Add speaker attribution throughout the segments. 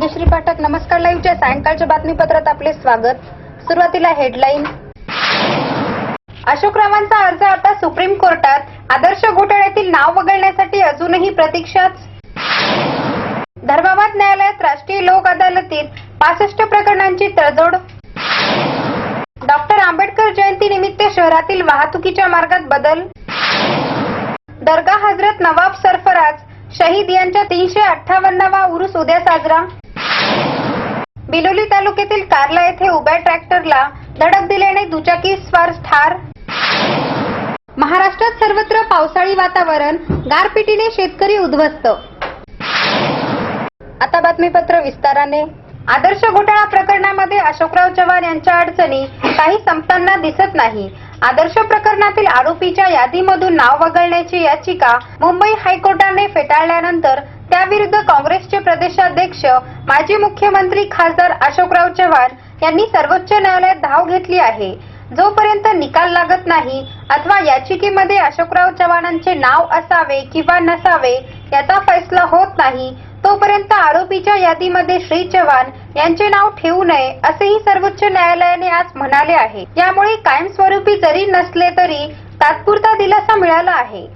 Speaker 1: भाग्यश्री पाठक नमस्कार लाईव्हच्या सायंकाळच्या बातमीपत्रात आपले स्वागत सुरुवातीला हेडलाईन अशोक रावांचा अर्ज आता सुप्रीम कोर्टात आदर्श घोटाळ्यातील नाव वगळण्यासाठी अजूनही प्रतीक्षाच धर्माबाद न्यायालयात राष्ट्रीय लोक अदालतीत पासष्ट प्रकरणांची तडजोड डॉक्टर आंबेडकर जयंती निमित्त शहरातील वाहतुकीच्या मार्गात बदल दर्गा हजरत नवाब सरफराज शहीद यांच्या तीनशे अठ्ठावन्नावा उरुस उद्या साजरा बिलोली तालुक्यातील कारला येथे उभ्या ट्रॅक्टरला धडक दिल्याने दुचाकी स्वार ठार महाराष्ट्रात सर्वत्र पावसाळी वातावरण गारपिटीने शेतकरी उद्ध्वस्त आता बातमीपत्र विस्ताराने आदर्श घोटाळा प्रकरणामध्ये अशोकराव चव्हाण यांच्या अडचणी काही संपताना दिसत नाही आदर्श प्रकरणातील आरोपीच्या यादीमधून नाव वगळण्याची याचिका मुंबई हायकोर्टाने फेटाळल्यानंतर त्याविरुद्ध काँग्रेसचे प्रदेशाध्यक्ष माजी मुख्यमंत्री खासदार अशोकराव चव्हाण यांनी सर्वोच्च न्यायालयात धाव घेतली आहे जोपर्यंत निकाल लागत नाही अथवा याचिकेमध्ये अशोकराव चव्हाणांचे नाव असावे किंवा नसावे याचा फैसला होत नाही तोपर्यंत आरोपीच्या यादीमध्ये श्री चव्हाण यांचे नाव ठेवू नये असेही सर्वोच्च न्यायालयाने आज म्हणाले आहे यामुळे कायमस्वरूपी जरी नसले तरी तात्पुरता दिलासा मिळाला आहे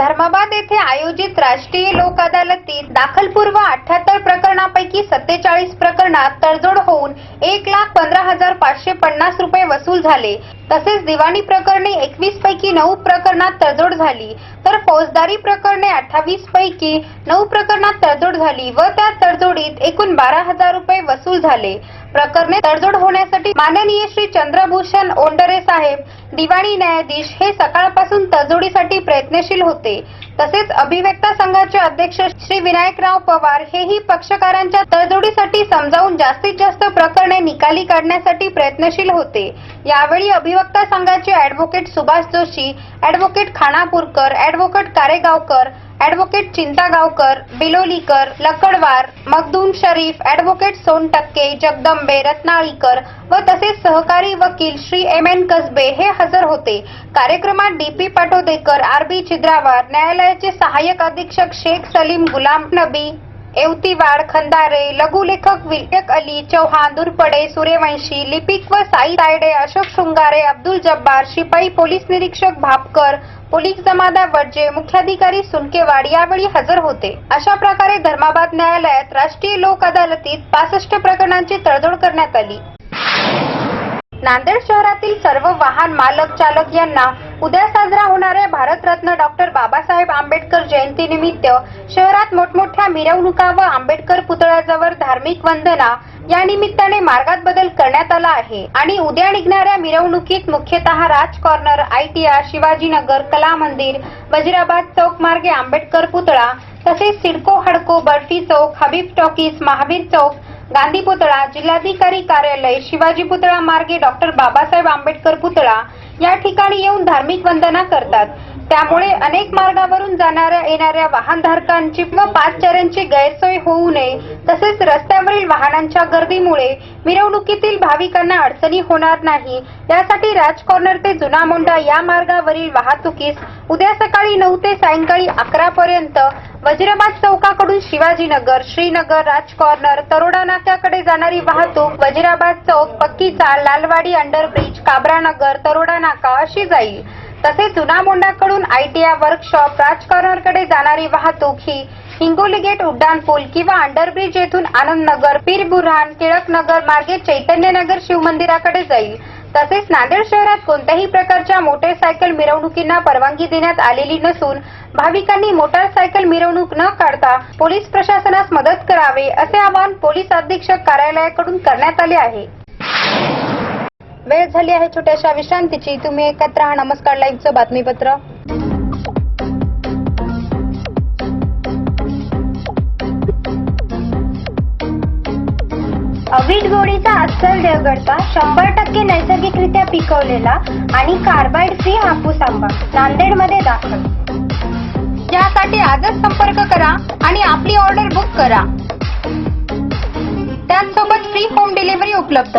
Speaker 1: धर्माबाद येथे आयोजित राष्ट्रीय लोक अदालतीत दाखलपूर्व अठ्याहत्तर प्रकरणापैकी सत्तेचाळीस प्रकरणात तडजोड हो करून एक लाख पंधरा हजार पाचशे पन्नास रुपये वसूल झाले तसेच दिवाणी प्रकरणे एकवीस पैकी नऊ प्रकरणात तडजोड झाली तर फौजदारी प्रकरणे अठ्ठावीस पैकी नऊ प्रकरणात तडजोड झाली व त्या तडजोडीत एकूण बारा हजार रुपये वसूल झाले प्रकरणे तडजोड होण्यासाठी माननीय श्री चंद्रभूषण ओंडरे साहेब दिवाणी न्यायाधीश हे सकाळपासून तडजोडीसाठी प्रयत्नशील होते तसेच अभिवक्ता संघाचे अध्यक्ष श्री विनायकराव पवार हेही पक्षकारांच्या तडजोडीसाठी समजावून जास्तीत जास्त प्रकरणे निकाली काढण्यासाठी प्रयत्नशील होते यावेळी अभिवक्ता संघाचे advocate Subhash Joshi advocate Khanapurkar advocate Karegaonkar advocate Chintagaonkar Bilolikar Lakadwar Makhdoom Sharif advocate Sontakke Jagdambe Ratnalikar व तसेच सहकारी वकील श्री एम एन कसबे हे हजर होते कार्यक्रमात D P Patodekar R B Chidrawar न्यायालयाचे सहाय्यक अधीक्षक शेख सलीम गुलाम नबी एवतीवाड खंदारे लघुलेखक विल्यक अली चौहान दुरपडे सूर्यवंशी लिपिक व साई तायडे अशोक शृंगारे अब्दुल जब्बार शिपाई पोलीस निरीक्षक भापकर पोलीस जमादावरचे मुख्याधिकारी सुनकेवाड यावेळी हजर होते अशा प्रकारे धर्माबाद न्यायालयात राष्ट्रीय लोक अदालतीत पासष्ट प्रकरणांची तडजोड करण्यात आली नांदेड शहरातील सर्व वाहन मालक चालक यांना उद्या साजरा होणाऱ्या भारतरत्न डॉक्टर बाबासाहेब आंबेडकर जयंती निमित्त शहरात मोठमोठ्या मिरवणुका व आंबेडकर पुतळ्याजवळ धार्मिक वंदना या निमित्ताने मार्गात बदल करण्यात आला आहे आणि उद्या निघणाऱ्या मिरवणुकीत मुख्यतः राज कॉर्नर आयटीआर शिवाजीनगर कला मंदिर वजिराबाद चौक मार्गे आंबेडकर पुतळा तसेच सिडको हडको बर्फी चौक हबीब टॉकीज महावीर चौक गांधी पुतळा जिल्हाधिकारी कार्यालय शिवाजी पुतळा मार्गे डॉक्टर बाबासाहेब आंबेडकर पुतळा या ठिकाणी येऊन धार्मिक वंदना करतात त्यामुळे अनेक मार्गावरून जाणाऱ्या येणाऱ्या वाहनधारकांची व पादचाऱ्यांची गैरसोय होऊ नये तसेच रस्त्यावरील वाहनांच्या गर्दीमुळे मिरवणुकीतील भाविकांना अडचणी होणार नाही यासाठी राज कॉर्नर ते जुना मुंडा या मार्गावरील वाहतुकीस उद्या सकाळी नऊ ते सायंकाळी अकरा पर्यंत वजीराबाद चौकाकडून शिवाजीनगर श्रीनगर राज कॉर्नर तरोडा नाक्याकडे जाणारी वाहतूक वजीराबाद चौक पक्कीचा लालवाडी अंडरब्रिज काब्रानगर तरोडा नाका अशी जाईल तसेच जुना मोंडाकडून आयटीआय वर्कशॉप राजकारणाकडे जाणारी वाहतूक ही हिंगोली गेट उड्डाणपूल पूल किंवा अंडरब्रिज येथून आनंदनगर पीर बुरहान टिळक नगर मार्गे चैतन्यनगर शिवमंदिराकडे जाईल तसेच नांदेड शहरात कोणत्याही प्रकारच्या मोटरसायकल मिरवणुकींना परवानगी देण्यात आलेली नसून भाविकांनी मोटारसायकल मिरवणूक न काढता पोलीस प्रशासनास मदत करावे असे आवाहन पोलीस अधीक्षक कार्यालयाकडून करण्यात आले आहे वेळ झाली आहे छोट्याशा विश्रांतीची तुम्ही एकत्र राहा नमस्कार लाईव्हचं बातमीपत्र अवीट गोडीचा अस्सल देवगडचा शंभर टक्के नैसर्गिकरित्या पिकवलेला आणि कार्बाइड फ्री हापूस आंबा नांदेडमध्ये दाखल यासाठी आजच संपर्क करा आणि आपली ऑर्डर बुक करा त्याचसोबत फ्री होम डिलिव्हरी उपलब्ध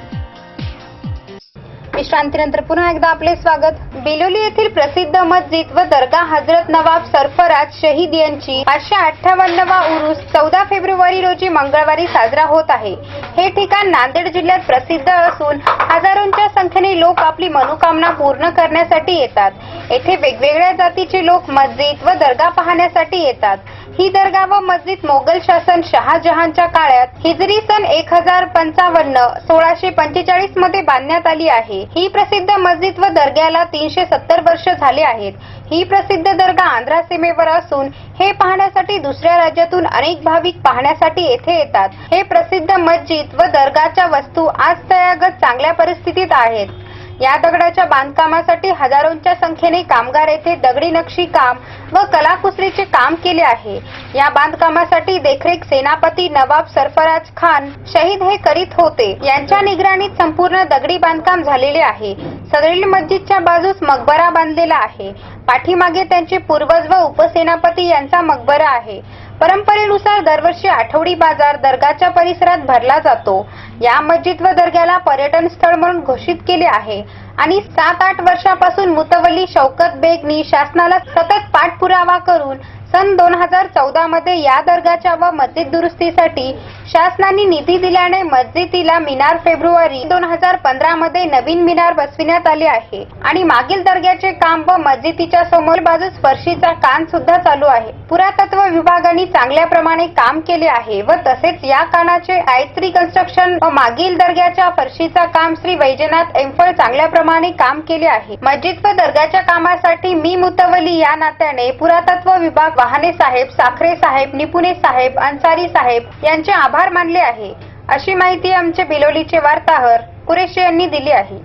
Speaker 1: विश्रांतीनंतर पुन्हा एकदा आपले स्वागत बिलोली येथील प्रसिद्ध मस्जिद व दर्गा हजरत नवाब सरफराज शहीद यांची पाचशे अठ्ठावन्नवा उरुस चौदा फेब्रुवारी रोजी मंगळवारी साजरा होत आहे हे ठिकाण नांदेड जिल्ह्यात प्रसिद्ध असून हजारोंच्या संख्येने लोक आपली मनोकामना पूर्ण करण्यासाठी येतात येथे वेगवेगळ्या जातीचे लोक मस्जिद व दर्गा पाहण्यासाठी येतात ही दर्गा व मस्जिद मोगल शासन शहाजहानच्या काळात हिजरी सन एक हजार पंचावन्न सोळाशे पंचेचाळीस मध्ये बांधण्यात आली आहे ही प्रसिद्ध मस्जिद व दर्ग्याला तीनशे सत्तर वर्ष झाले आहेत ही प्रसिद्ध दर्गा आंध्रा सीमेवर असून हे पाहण्यासाठी दुसऱ्या राज्यातून अनेक भाविक पाहण्यासाठी येथे येतात हे प्रसिद्ध मस्जिद व दर्गाच्या वस्तू आज तयागत चांगल्या परिस्थितीत आहेत या दगडाच्या बांधकामासाठी हजारोंच्या संख्येने कामगार येथे दगडी नक्षी काम व कलाकुसरीचे काम केले आहे या बांधकामासाठी देखरेख सेनापती नवाब सरफराज खान शहीद हे करीत होते यांच्या निगराणीत संपूर्ण दगडी बांधकाम झालेले आहे सदरील मस्जिदच्या बाजूस मकबरा बांधलेला आहे पाठीमागे त्यांचे पूर्वज व उपसेनापती यांचा मकबरा आहे परंपरेनुसार दरवर्षी आठवडी बाजार दर्गाच्या परिसरात भरला जातो या मस्जिद व दर्ग्याला पर्यटन स्थळ म्हणून घोषित केले आहे आणि सात आठ वर्षापासून मुतवली शौकत बेगनी शासनाला सतत पाठपुरावा करून सन दोन हजार चौदा मध्ये या दर्गाच्या व मस्जिद दुरुस्तीसाठी शासनाने निधी दिल्याने मस्जिदीला मिनार फेब्रुवारी दोन हजार पंधरा मध्ये नवीन मिनार बसविण्यात आले आहे आणि मागील दर्ग्याचे काम व मस्जिदीच्या समोर बाजूस स्पर्शीचा कान सुद्धा चालू आहे पुरातत्व विभागाने चांगल्या प्रमाणे काम केले आहे व तसेच या कानाचे आयत्री कन्स्ट्रक्शन व मागील दर्ग्याच्या फरशीचा काम श्री वैजनाथ एम्फळ चांगल्या प्रमाणे काम केले आहे मस्जिद व दर्ग्याच्या कामासाठी मी मुतवली या नात्याने पुरातत्व विभाग वाहने साहेब साखरे साहेब निपुणे साहेब अन्सारी साहेब यांचे आभार मानले आहे अशी माहिती आमचे बिलोलीचे वार्ताहर कुरेशी यांनी दिली आहे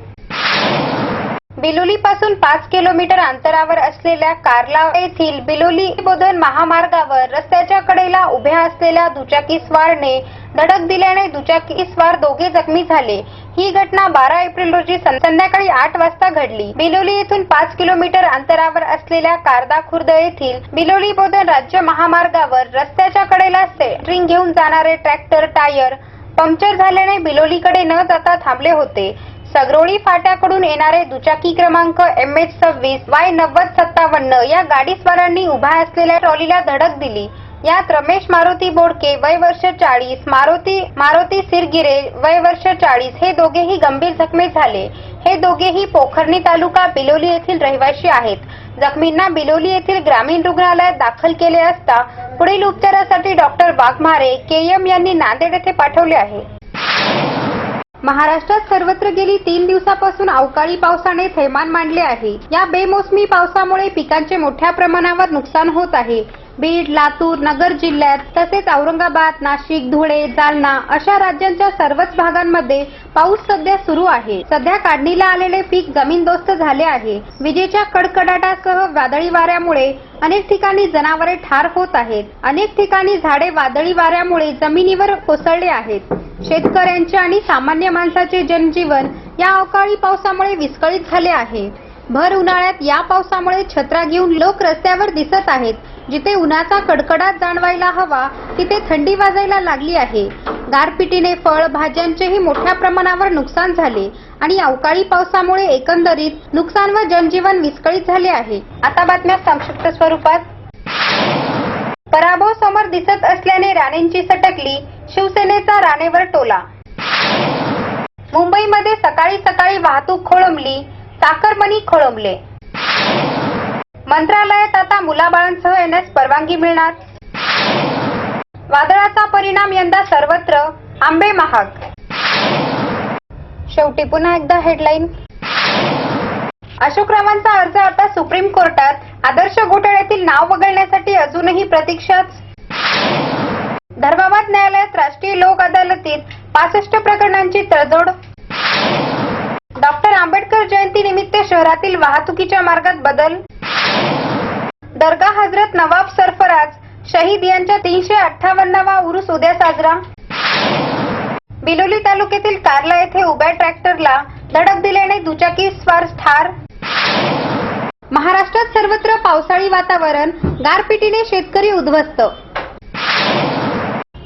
Speaker 1: बिलोली पासून पाच किलोमीटर अंतरावर असलेल्या कारला येथील बिलोली बोधन महामार्गावर रस्त्याच्या कडेला उभ्या असलेल्या दुचाकी स्वारने धडक दिल्याने दुचाकी स्वार दोघे जखमी झाले ही घटना बारा एप्रिल रोजी संध्याकाळी आठ वाजता घडली बिलोली येथून पाच किलोमीटर अंतरावर असलेल्या कारदा खुर्द येथील बिलोली बोधन राज्य महामार्गावर रस्त्याच्या कडेला सेटरिंग घेऊन जाणारे ट्रॅक्टर टायर पंक्चर झाल्याने बिलोलीकडे न जाता थांबले होते सगरोळी फाट्याकडून येणारे दुचाकी क्रमांक एम एच सव्वीस वाय नव्वद सत्तावन्न या गाडीस्वारांनी उभ्या असलेल्या ट्रॉलीला धडक दिली यात रमेश मारुती बोडके वय वर्ष चाळीस मारुती मारुती सिरगिरे वय वर्ष चाळीस हे दोघेही गंभीर जखमी झाले हे दोघेही पोखर्णी तालुका बिलोली येथील रहिवासी आहेत जखमींना बिलोली येथील ग्रामीण रुग्णालयात दाखल केले असता पुढील उपचारासाठी डॉक्टर वाघमारे के एम यांनी नांदेड येथे पाठवले आहे महाराष्ट्रात सर्वत्र गेली तीन दिवसापासून अवकाळी पावसाने थैमान मांडले आहे या बेमोसमी पावसामुळे पिकांचे मोठ्या प्रमाणावर नुकसान होत आहे बीड लातूर नगर जिल्ह्यात तसेच औरंगाबाद नाशिक धुळे जालना अशा राज्यांच्या सर्वच भागांमध्ये पाऊस सध्या सुरू आहे सध्या काढणीला आलेले पीक जमीनदोस्त झाले आहे विजेच्या कडकडाटासह वादळी वाऱ्यामुळे अनेक ठिकाणी जनावरे ठार होत आहेत अनेक ठिकाणी झाडे वादळी वाऱ्यामुळे जमिनीवर कोसळले आहेत शेतकऱ्यांचे आणि सामान्य माणसाचे जनजीवन या अवकाळी पावसामुळे विस्कळीत झाले आहे भर उन्हाळ्यात या पावसामुळे छत्रा घेऊन लोक रस्त्यावर दिसत आहेत जिथे उन्हाचा कडकडाट जाणवायला हवा तिथे थंडी वाजायला लागली आहे गारपिटीने फळ भाज्यांचेही मोठ्या प्रमाणावर नुकसान झाले आणि अवकाळी पावसामुळे एकंदरीत नुकसान व जनजीवन विस्कळीत झाले आहे आता बातम्या संक्षिप्त स्वरूपात पराभव समोर दिसत असल्याने राणेंची सटकली शिवसेनेचा राणेवर टोला मुंबईमध्ये सकाळी सकाळी वाहतूक खोळंबली साखरमणी खोळंबले मंत्रालयात आता मुलाबाळांसह येण्यास परवानगी मिळणार वादळाचा परिणाम यंदा सर्वत्र आंबे महाग शेवटी पुन्हा एकदा हेडलाईन अशोक रावांचा अर्ज आता सुप्रीम कोर्टात आदर्श घोटाळ्यातील नाव वगळण्यासाठी अजूनही प्रतीक्षाच धर्माबाद न्यायालयात राष्ट्रीय लोक अदालतीत पासष्ट प्रकरणांची तडजोड डॉक्टर आंबेडकर जयंती निमित्त शहरातील वाहतुकीच्या मार्गात बदल दर्गा हजरत नवाब सरफराज शहीद यांच्या तीनशे अठ्ठावन्नावा उरुस उद्या साजरा बिलोली तालुक्यातील कारला येथे उभ्या ट्रॅक्टरला धडक दिल्याने दुचाकी स्वार ठार महाराष्ट्रात सर्वत्र पावसाळी वातावरण गारपिटीने शेतकरी उद्ध्वस्त